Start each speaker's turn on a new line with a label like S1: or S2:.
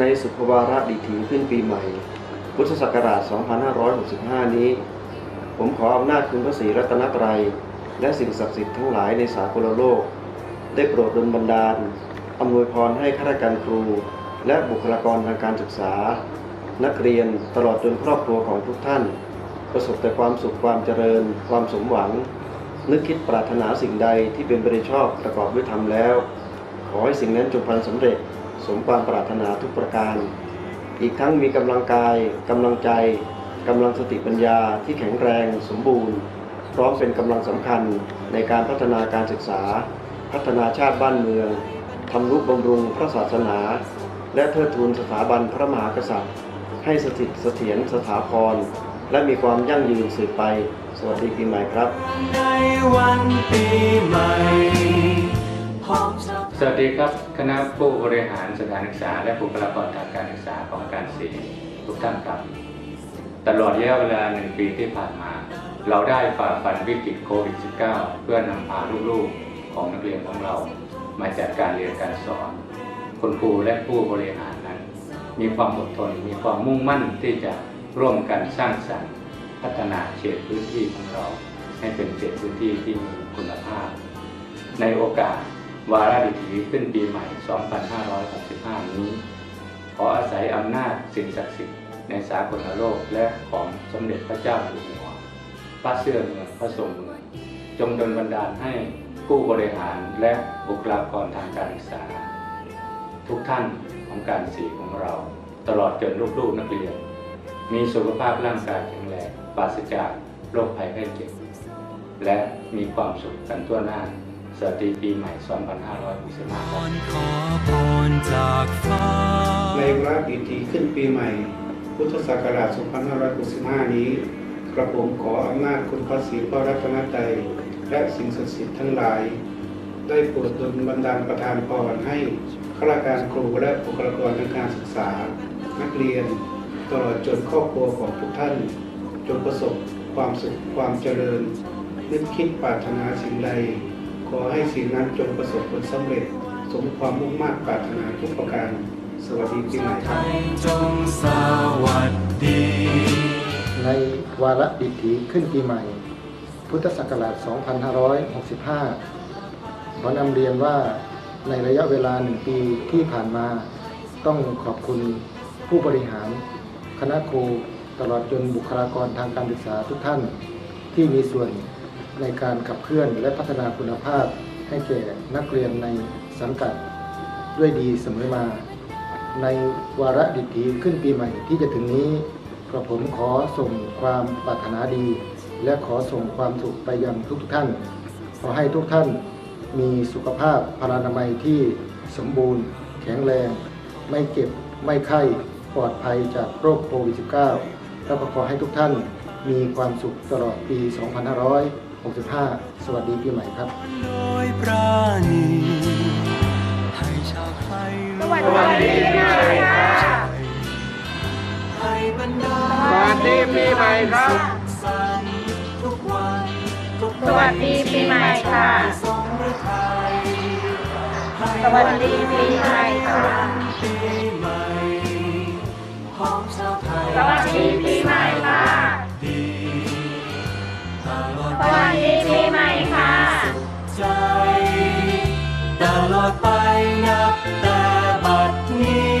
S1: ในสุภวาระดีถีขึ้นปีใหม่ พุทธศักราช 2565 นี้ ผมขออำนาจคุณพระศรีรัตนตรัย และสิ่งศักดิ์สิทธิ์ทั้งหลายในสากลโลก ได้โปรดดลบันดาลอำนวยพรให้ข้าราชการครู และบุคลากรทางการศึกษา นักเรียนตลอดจนครอบครัวของทุกท่าน ประสบแต่ความสุขความเจริญ ความสมหวัง นึกคิดปรารถนาสิ่งใดที่เป็นไปได้ชอบประกอบด้วยธรรมแล้ว ขอให้สิ่งนั้นจงพันสำเร็จ สมความปรารถนาทุกประการ อีกทั้งมีกำลังกายกำลังใจกำลังสติปัญญาที่แข็งแรงสมบูรณ์ พร้อมเป็นกำลังสำคัญในการพัฒนาการศึกษา พัฒนาชาติบ้านเมืองทำนุบำรุงพระศาสนา และเทิดทูนสถาบันพระมหากษัตริย์ ให้สถิตเสถียรสถาพร และมีความยั่งยืนสืบไป สวัสดีปีใหม่ครับ
S2: ในวันปีใหม่
S3: สวัสดีครับ คณะผู้บริหารสถานศึกษา และบุคลากรทางการศึกษาของการศรีทุกท่านครับ ตลอดระยะเวลาหนึ่งปีที่ผ่านมา เราได้ฝ่าฟันวิกฤตโควิด -19 เพื่อนำพาลูกๆของนักเรียนของเรา มาจัดการเรียนการสอน คุณครูและผู้บริหารนั้น มีความอดทนมีความมุ่งมั่นที่จะร่วมกันสร้างสรรค์ พัฒนาเขตพื้นที่ของเรา ให้เป็นเขตพื้นที่ที่มีคุณภาพ ในโอกาส วาระดิถีขึ้นปีใหม่ 2565 นี้ ขออาศัยอำนาจสิ่งศักดิ์สิทธิ์ในสากลโลกและของสมเด็จพระเจ้าอยู่หัว พระเสื้อเมืองพระทรงเมืองจงดลบันดาลให้ผู้บริหารและบุคลากรทางการศึกษา ทุกท่านของการสีของเรา ตลอดจนลูกๆนักเรียน มีสุขภาพร่างกายแข็งแรงปราศจากโรคภัยไข้เจ็บและมีความสุขกันทั่วหน้า สวัสดีปีใหม่ 2565ครับ
S2: ขอพรจากฟ้า
S4: ในวาระดิถีขึ้นปีใหม่ พุทธศักราช 2565 นี้ กระผมขออำนาจคุณพระศรีพระรัตนตรัยและสิ่งศักดิ์สิทธิ์ทั้งหลาย ได้โปรดดลบันดาลประทานพรให้ข้าราชการครูและบุคลากรทางการศึกษา นักเรียน ตลอดจนครอบครัวของทุกท่าน จงประสบความสุขความเจริญนึกคิดปรารถนาสิ่งใด อให้สิ่งนั้นจงประสบผลสำเร็จ สมความมุ่งมั่นปรารถนาทุกประการ สวัสดีปีใหม่
S2: ไท
S4: ครับ
S2: ยจงสวัสดี
S5: ในวาระดิถีขึ้นปีใหม่ พุทธศักราช 2565 ขอนำเรียนว่าในระยะเวลาหนึ่งปีที่ผ่านมา ต้องขอบคุณผู้บริหาร คณะครูตลอดจนบุคลากรทางการศึกษาทุกท่านที่มีส่วน ในการขับเคลื่อนและพัฒนาคุณภาพ ให้แก่นักเรียนในสังกัดด้วยดีเสมอมา ในวาระดิถีขึ้นปีใหม่ที่จะถึงนี้กระผมขอส่งความปรารถนาดี และขอส่งความสุขไปยังทุกท่าน ขอให้ทุกท่านมีสุขภาพพลานามัยที่สมบูรณ์ แข็งแรง ไม่เจ็บไม่ไข้ปลอดภัยจากโรคโควิด -19 แล้วก็ขอให้ทุกท่านมีความสุขตลอดปี 2565 สวัสดีปีใหม่ครับ
S2: โดยปราณีให้ชาวไทย
S6: สวัสดีปีใหม่ค่ะ
S2: ให้บรรดา
S6: สวัสดีปีใหม่ครับ
S2: สุขสันต์ทุกวันทุก
S6: สวัสดีปีใหม่ค่ะ
S2: สงฤทัยให้
S6: สวัสดีปีใหม่ค่ะ
S2: ปีใหม่พร้อมชาวไทย
S6: สวัสดีปีใหม่ ไปนั
S2: บแต่บัดนี้